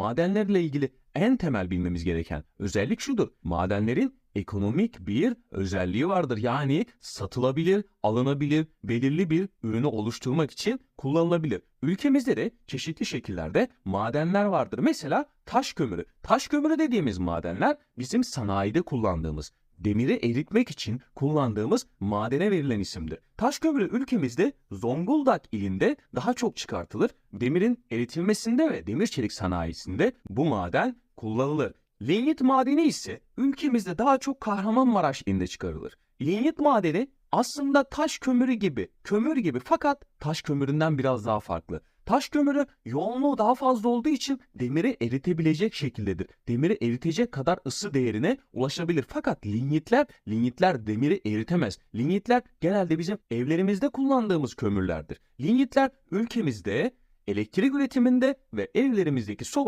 madenlerle ilgili en temel bilmemiz gereken özellik şudur. Madenlerin ekonomik bir özelliği vardır. Yani satılabilir, alınabilir, belirli bir ürünü oluşturmak için kullanılabilir. Ülkemizde de çeşitli şekillerde madenler vardır. Mesela taş kömürü. Taş kömürü dediğimiz madenler bizim sanayide kullandığımız, demiri eritmek için kullandığımız madene verilen isimdir. Taş kömürü ülkemizde Zonguldak ilinde daha çok çıkartılır. Demirin eritilmesinde ve demir çelik sanayisinde bu maden kullanılır. Linyit madeni ise ülkemizde daha çok Kahramanmaraş ilinde çıkarılır. Linyit madeni aslında taş kömürü gibi, kömür gibi fakat taş kömüründen biraz daha farklı. Taş kömürü yoğunluğu daha fazla olduğu için demiri eritebilecek şekildedir. Demiri eritecek kadar ısı değerine ulaşabilir. Fakat linyitler, linyitler demiri eritemez. Linyitler genelde bizim evlerimizde kullandığımız kömürlerdir. Linyitler ülkemizde elektrik üretiminde ve evlerimizdeki soba